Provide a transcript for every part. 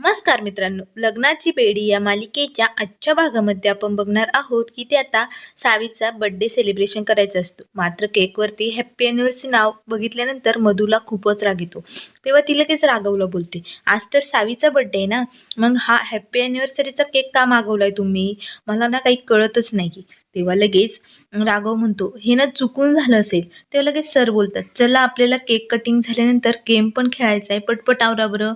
नमस्कार मित्रांनो लग्नाची बेडी या मालिकेच्या आजच्या भागामध्ये आपण बघणार आहोत की ते आता सावीचा बर्थडे सेलिब्रेशन करायचा असतो. मात्र केकवरती हॅप्पी अॅनिव्हर्सरी नाव बघितल्यानंतर मधूला खूपच राग येतो. तेव्हा ती लगेच रागवला बोलते. आज तर सावीचा बर्थडे आहे ना? मग हा हॅप्पी अॅनिव्हर्सरीचा केक का मागवलाय तुम्ही? मला ना काही कळतच नाही. तेव्हा लगेच राघव म्हणतो हे ना चुकून झालं असेल. तेव्हा लगेच सर बोलतात चला आपल्याला केक कटिंग झाल्यानंतर गेम पण खेळायचा आहे पटपट आवरा बरं.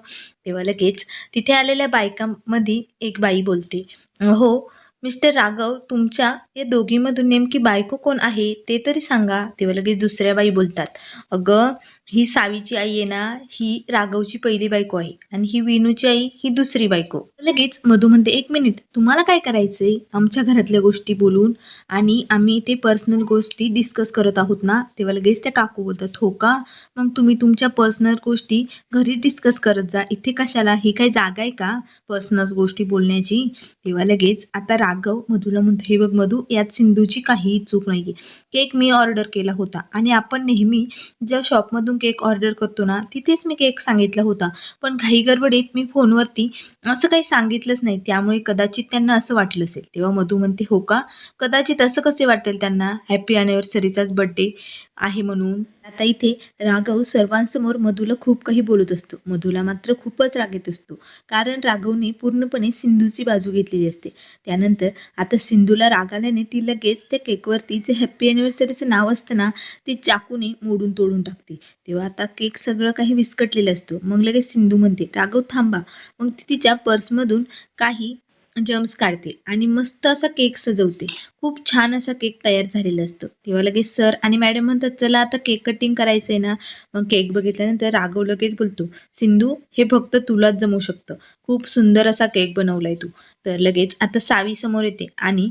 तेव्हा लगेच तिथे आलेल्या बायकांमध्ये एक बाई बोलते हो मिस्टर राघव तुमच्या या दोघीमधून नेमकी बायको कोण आहे ते तरी सांगा. तेव्हा लगेच दुसऱ्या बाई बोलतात अगं ही सावीची आई आहे ना ही राघवची पहिली बायको आहे आणि ही विनूची आई ही दुसरी बायको. लगेच मधू म्हणते एक मिनिट तुम्हाला काय करायचंय? आमच्या घरातल्या गोष्टी बोलून आणि आम्ही ते पर्सनल गोष्टी डिस्कस करत आहोत ना? तेव्हा लगेच त्या काकू बोलतात हो का? मग तुम्ही तुमच्या पर्सनल गोष्टी घरी डिस्कस करत जा. इथे कशाला? ही काही जागा आहे का पर्सनल गोष्टी बोलण्याची? तेव्हा लगेच आता राघव मधूला म्हणतो हे बघ मधू यात सिंधूची काहीही चूक नाही केक मी ऑर्डर केला होता आणि आपण नेहमी ज्या शॉपमधून केक ऑर्डर करतो ना तिथेच मी केक सांगितला होता. पण घाई गडबडीत मी फोनवरती असं काही सांगितलंच नाही. त्यामुळे कदाचित त्यांना असं वाटलं असेल. तेव्हा मधू म्हणते हो का? कदाचित असं कसे वाटेल त्यांना? हॅपी अॅनिव्हर्सरीचाच बड्डे आहे म्हणून. आता इथे राघव सर्वांसमोर मधूला खूप काही बोलत असतो. मधूला मात्र खूपच राग येत असतो. कारण राघवने पूर्णपणे सिंधूची बाजू घेतलेली असते. त्यानंतर आता सिंधूला राग आल्याने ती लगेच त्या केकवरती जे हॅप्पी अॅनिव्हर्सरीचं नाव असतं ना ते चाकूने मोडून तोडून टाकते. तेव्हा आता केक सगळं काही विस्कटलेलं असतो. मग लगेच सिंधू म्हणते राघव थांबा. मग ती तिच्या पर्समधून काही जम्स काढते आणि मस्त असा केक सजवते. खूप छान असा केक तयार झालेला असतो. तेव्हा लगेच सर आणि मॅडम म्हणतात चला आता केक कटिंग करायचं आहे ना. मग केक बघितल्यानंतर राघव लगेच बोलतो सिंधू हे फक्त तुलाच जमू शकतं. खूप सुंदर असा केक बनवलाय तू. तर लगेच आता सावी समोर येते आणि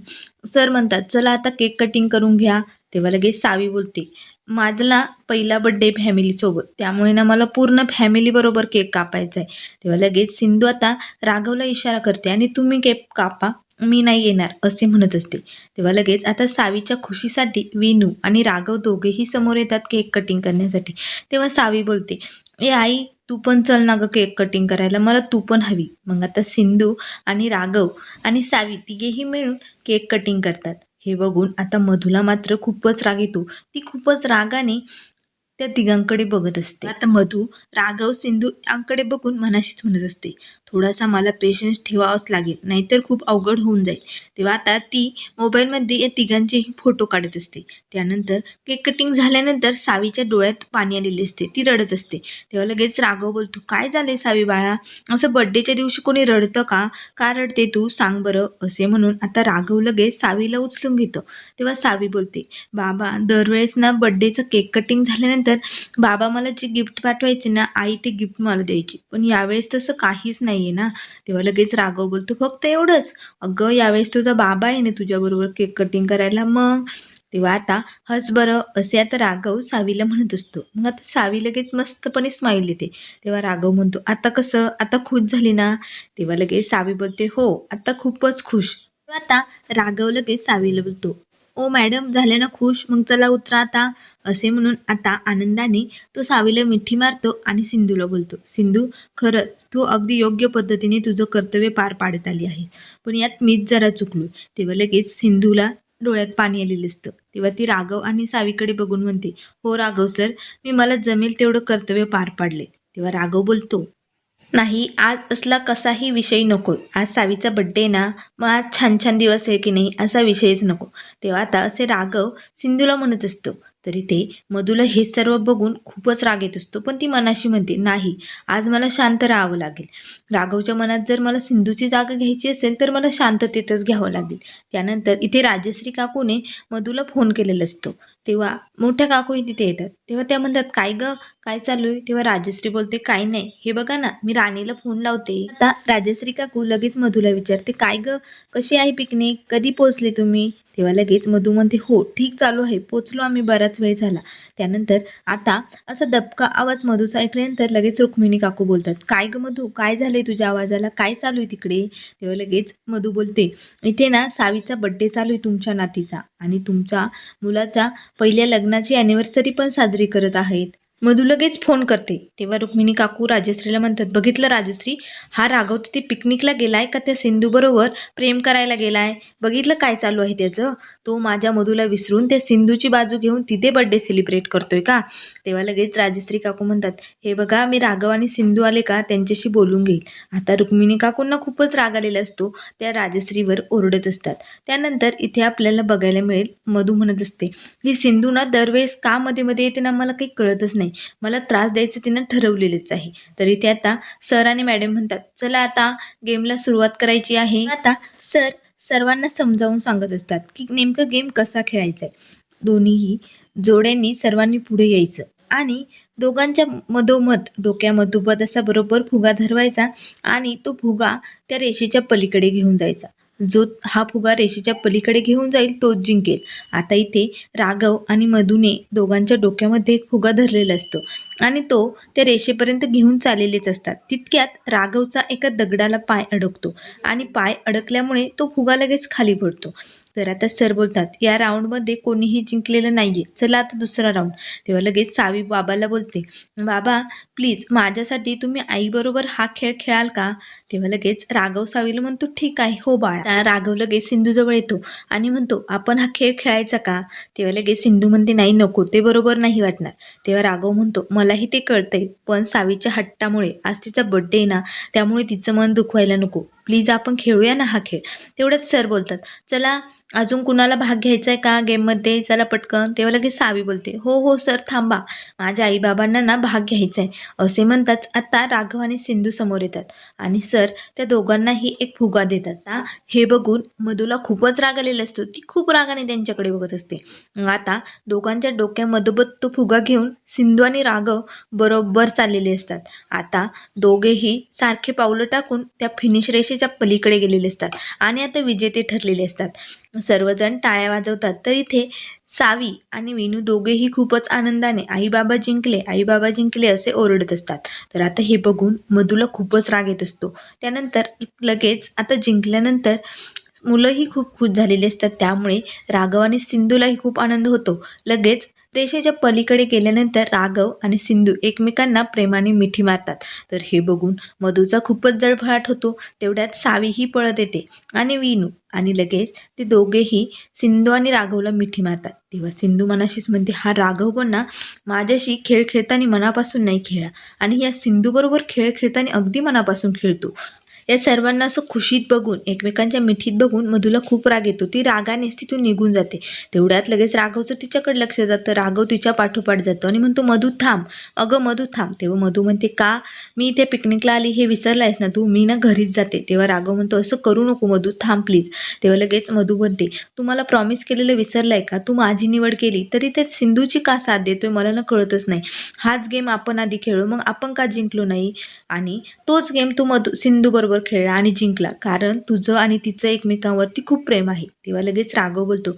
सर म्हणतात चला आता केक कटिंग करून घ्या. तेव्हा लगेच सावी बोलते माझला पहिला बड्डे फॅमिलीसोबत त्यामुळे ना मला पूर्ण फॅमिलीबरोबर केक कापायचा आहे तेव्हा लगेच सिंधू आता राघवला इशारा करते आणि तुम्ही केक कापा मी नाही येणार असे म्हणत असते. तेव्हा लगेच आता सावीच्या खुशीसाठी विनू आणि राघव दोघेही समोर येतात केक कटिंग करण्यासाठी. तेव्हा सावी बोलते ए आई तू पण चल ना गं केक कटिंग करायला मला तू पण हवी. मग आता सिंधू आणि राघव आणि सावी तिघेही मिळून केक कटिंग करतात. हे बघून आता मधुला मात्र खूपच राग येतो. ती खूपच रागाने त्या तिघांकडे बघत असते. आता मधू राघव सिंधू यांकडे बघून मनाशीच म्हणत असते थोडासा मला पेशन्स ठेवावाच लागेल नाहीतर खूप अवघड होऊन जाईल. तेव्हा आता ती मोबाईलमध्ये या तिघांचेही फोटो काढत असते. त्यानंतर केक कटिंग झाल्यानंतर सावीच्या डोळ्यात पाणी आलेले असते. ती रडत असते. तेव्हा लगेच राघव बोलतो काय झाले सावी बाळा? असं बड्डेच्या दिवशी कोणी रडतं का? का रडते तू? सांग बरं असे म्हणून आता राघव लगेच सावीला उचलून घेतं. तेव्हा सावी बोलते बाबा दरवेळेस ना बड्डेचं केक कटिंग झाल्यानंतर बाबा मला जे गिफ्ट पाठवायचे ना आई ते गिफ्ट मला द्यायची. पण यावेळेस तसं काहीच नाही आहे ना. तेव्हा लगेच राघव बोलतो फक्त एवढंच. अगं यावेळेस तुझा बाबा आहे ना तुझ्याबरोबर केक कटिंग करायला मग? तेव्हा आता हस बरं असे आता राघव सावीला म्हणत असतो. मग आता सावी लगेच मस्तपणे स्माईल येते तेव्हा राघव म्हणतो आता कसं? आता खुश झाली ना? तेव्हा लगेच सावी बोलते हो आता खूपच खुश. आता राघव लगेच सावीला बोलतो ओ मॅडम झाले ना खुश? मग चला उतरा आता. असे म्हणून आता आनंदाने तो सावीला मिठी मारतो आणि सिंधूला बोलतो सिंधू खरंच तू अगदी योग्य पद्धतीने तुझं कर्तव्य पार पाडत आली आहे. पण यात मीच जरा चुकलो. तेव्हा लगेच सिंधूला डोळ्यात पाणी आलेलं असतं. तेव्हा ती राघव आणि सावीकडे बघून म्हणते हो राघव सर मी मला जमेल तेवढं कर्तव्य पार पाडले. तेव्हा राघव बोलतो नाही आज असला कसाही विषय नको. आज सावीचा बड्डे ना मग आज छान छान दिवस आहे की नाही असा विषयच नको. तेव्हा आता असे राघव सिंधूला म्हणत असतो तरी ते मधूला हे सर्व बघून खूपच राग येत असतो. पण ती मनाशी म्हणते नाही आज मला शांत राहावं लागेल. राघवच्या मनात जर मला सिंधूची जागा घ्यायची असेल तर मला शांततेतच घ्यावं लागेल. त्यानंतर इथे राजश्री काकूने मधूला फोन केलेला असतो. तेव्हा मोठ्या काकूही तिथे येतात. तेव्हा त्या म्हणतात काय ग? काय चालू आहे तेव्हा राजश्री बोलते काय नाही. हे बघा ना मी राणीला फोन लावते. आता राजश्री काकू लगेच मधूला विचारते काय ग? कशी आहे पिकनिक? कधी पोहोचले तुम्ही? तेव्हा लगेच मधू म्हणते हो ठीक चालू आहे पोचलो आम्ही बराच वेळ झाला. त्यानंतर आता असा दबका आवाज मधूचा ऐकल्यानंतर लगेच रुक्मिणी काकू बोलतात काय ग मधू काय झालंय तुझ्या आवाजाला? काय चालू आहे तिकडे? तेव्हा लगेच मधू बोलते इथे ना सावीचा बड्डे चालू आहे तुमच्या नातीचा आणि तुमच्या मुलाच्या पहिल्या लग्नाची अॅनिव्हर्सरी पण साजरी करत आहेत. मधू लगेच फोन करते. तेव्हा रुक्मिणी काकू राजश्रीला म्हणतात बघितलं राजश्री हा राघव तिथे पिकनिकला गेलाय का त्या सिंधूबरोबर प्रेम करायला गेलाय? बघितलं काय चालू आहे त्याचं? तो माझ्या मधूला विसरून त्या सिंधूची बाजू घेऊन तिथे बर्थडे सेलिब्रेट करतोय का? तेव्हा लगेच राजश्री काकू म्हणतात हे बघा मी राघव आणि सिंधू आले का त्यांच्याशी बोलून घेईल. आता रुक्मिणी काकूंना खूपच राग आलेला असतो त्या राजश्रीवर ओरडत असतात. त्यानंतर इथे आपल्याला बघायला मिळेल मधू म्हणत असते ही सिंधू ना दरवेळेस का मध्ये मध्ये येते ना मला काही कळतच नाही. मला त्रास द्यायचं तिनं ठरवलेलंच आहे. तर इथे आता सर आणि मॅडम म्हणतात चला आता गेमला सुरुवात करायची आहे. आता सर सर्वांना समजावून सांगत असतात की नेमकं गेम कसा खेळायचा आहे. दोन्हीही जोड्यांनी सर्वांनी पुढे यायचं आणि दोघांच्या मधोमध डोक्यामधोमध असा बरोबर फुगा धरवायचा आणि तो फुगा त्या रेषेच्या पलीकडे घेऊन जायचा. जो हा फुगा रेषेच्या पलीकडे घेऊन जाईल तोच जिंकेल. आता इथे राघव आणि मधुने दोघांच्या डोक्यामध्ये एक फुगा धरलेला असतो आणि तो त्या रेषेपर्यंत घेऊन चाललेलेच असतात. तितक्यात राघवचा एका दगडाला पाय अडकतो आणि पाय अडकल्यामुळे तो फुगा लगेच खाली पडतो. तर आता सर बोलतात या राऊंडमध्ये कोणीही जिंकलेलं नाहीये. चला आता दुसरा राऊंड तेव्हा लगेच सावी बाबाला बोलते बाबा प्लीज माझ्यासाठी तुम्ही आईबरोबर हा खेळ खेळाल का? तेव्हा लगेच राघव सावीला म्हणतो ठीक आहे हो बाळा. राघव लगेच सिंधूजवळ येतो आणि म्हणतो आपण हा खेळ खेळायचा का? तेव्हा लगेच सिंधू म्हणते नाही नको ते बरोबर नाही वाटणार. तेव्हा राघव म्हणतो मलाही ते कळतंय पण सावीच्या हट्टामुळे आज तिचा बड्डे आहे ना त्यामुळे तिचं मन दुखवायला नको. प्लीज आपण खेळूया ना हा खेळ. तेवढ्याच सर बोलतात चला अजून कुणाला भाग घ्यायचा आहे का गेममध्ये? चला पटकन. तेव्हा लगेच सावी बोलते हो हो सर थांबा. माझ्या आईबाबांना ना भाग घ्यायचा आहे असे म्हणताच आता राघव आणि सिंधू समोर येतात आणि सर त्या दोघांनाही एक फुगा देतात. ना हे बघून मधूला खूपच राग आलेला असतो. ती खूप रागाने त्यांच्याकडे बघत असते. आता दोघांच्या डोक्यामधोबत तो फुगा घेऊन सिंधू आणि राघव बरोबर चाललेले असतात. आता दोघेही सारखे पावलं टाकून त्या फिनिश अपेक्षेच्या पलीकडे गेलेले असतात. आणि आता विजेते ठरलेले असतात. सर्वजण टाळ्या वाजवतात. तर इथे सावी आणि विनू दोघेही खूपच आनंदाने आईबाबा जिंकले आईबाबा जिंकले असे ओरडत असतात. तर आता हे बघून मधूला खूपच राग येत असतो. त्यानंतर लगेच आता जिंकल्यानंतर मुलंही खूप खुश झालेली असतात. त्यामुळे राघव आणि सिंधूलाही खूप आनंद होतो. लगेच रेषेच्या पलीकडे गेल्यानंतर राघव आणि सिंधू एकमेकांना प्रेमाने मिठी मारतात. तर हे बघून मधूचा खूपच जळफळाट होतो. तेवढ्यात सावीही पळत येते आणि विनू आणि लगेच ते दोघेही सिंधू आणि राघवला मिठी मारतात. तेव्हा सिंधू मनाशीच म्हणते हा राघव पण ना माझ्याशी खेळ खेळताना मनापासून नाही खेळा आणि या सिंधूबरोबर खेळ खेळताना अगदी मनापासून खेळतो. या सर्वांना असं खुशीत बघून एकमेकांच्या मिठीत बघून मधूला खूप राग येतो. ती रागानेच तिथून निघून जाते. तेवढ्यात लगेच राघवचं तिच्याकडे लक्ष जातं. राघव तिच्या पाठोपाठ जातो आणि म्हणतो मधू थांब. अगं मधू थांब. तेव्हा मधू म्हणते का? मी इथे पिकनिकला आली हे विसरलायस ना तू? मी ना घरीच जाते. तेव्हा राघव म्हणतो असं करू नको मधू थांब प्लीज तेव्हा लगेच मधू म्हणते तू मला प्रॉमिस केलेलं विसरलं आहे का? तू माझी निवड केली. तरी ते सिंधूची का साथ देतोय मला ना कळतच नाही. हाच गेम आपण आधी खेळू मग आपण का जिंकलो नाही? आणि तोच गेम तू मधू सिंधू बरोबर खेळला आणि जिंकला. कारण तुझं आणि तिचं एकमेकांवरती खूप प्रेम आहे. तेव्हा लगेच राघव बोलतो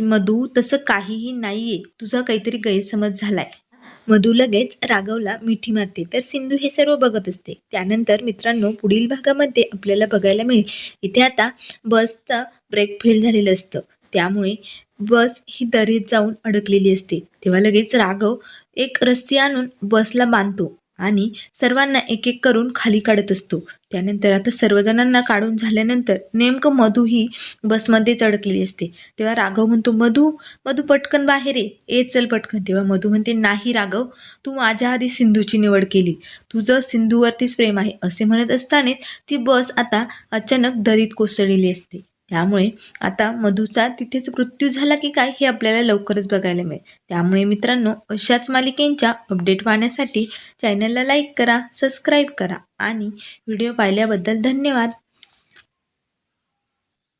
मधू तसं काहीही नाहीये. तुझा काहीतरी गैरसमज झालाय. मधू लगेच राघवला मिठी मारते. तर सिंधू हे सर्व बघत असते. त्यानंतर मित्रांनो पुढील भागामध्ये आपल्याला बघायला मिळेल. इथे आता बसचा ब्रेक फेल झालेलं असतं. त्यामुळे बस ही दरीत जाऊन अडकलेली असते. तेव्हा लगेच राघव एक रस्ते आणून बसला बांधतो. आणि सर्वांना एक एक करून खाली काढत असतो. त्यानंतर आता सर्वजणांना काढून झाल्यानंतर नेमकं मधू ही बसमध्येच अडकलेली असते. तेव्हा राघव म्हणतो मधू मधू पटकन बाहेर ये. ए चल पटकन. तेव्हा मधू म्हणते नाही राघव तू माझ्या आधी सिंधूची निवड केली. तुझं सिंधूवरतीच प्रेम आहे. असे म्हणत असतानाच ती बस आता अचानक दरीत कोसळलेली असते. त्यामुळे आता मधूचा तिथेच मृत्यू झाला की काय हे आपल्याला लवकरच बघायला मिळेल. त्यामुळे मित्रांनो अशाच मालिकेंच्या अपडेट पाहण्यासाठी चॅनलला लाईक करा सबस्क्राईब करा आणि व्हिडिओ पाहिल्याबद्दल धन्यवाद.